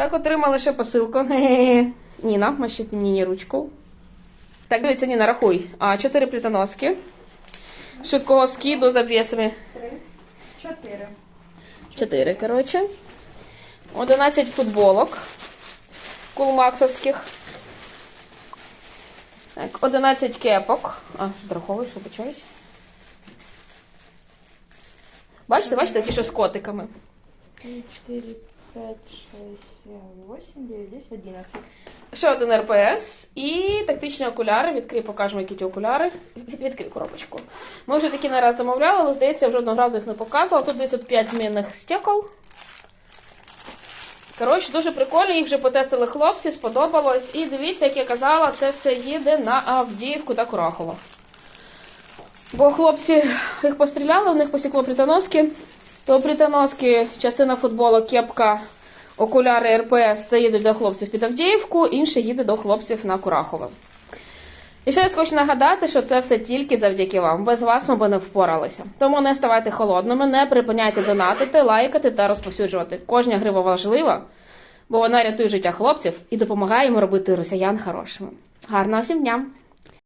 Так, отримали ще посилку. Ніна, машіть Ніні ручку. Так, дивіться, Ніна, рахуй. А, чотири плітоноски. Швидкого скіду з обвісами. Три, чотири. Чотири, коротше. 11 футболок кулмаксовських. Так, 11 кепок. А, що ти раховуєш, вибачаюсь. Бачите, бачите, ті, що з котиками. Три, чотири, п'ять, шість, сім, вісім, дев'ять, десять, одинадцять. Ще один РПС і тактичні окуляри. Відкрий, покажемо, які ті окуляри. Від, відкрий коробочку. Ми вже такі не раз замовляли, але здається, я жодного разу їх не показувала. Тут десь от 5 змінних стекол. Коротше, дуже прикольно, їх вже потестили хлопці, сподобалось. І дивіться, як я казала, це все їде на Авдіївку та Курахово. Бо хлопці їх постріляли, в них посікло плітоноски. То плітоноски, частина футболу, кепка, окуляри РПС це їде до хлопців під Авдіївку, інше їде до хлопців на Курахове. І ще раз хочу нагадати, що це все тільки завдяки вам. Без вас ми би не впоралися. Тому не ставайте холодними, не припиняйте донатити, лайкати та розповсюджувати. Кожна грива важлива, бо вона рятує життя хлопців і допомагає їм робити росіян хорошими. Гарного всім дня!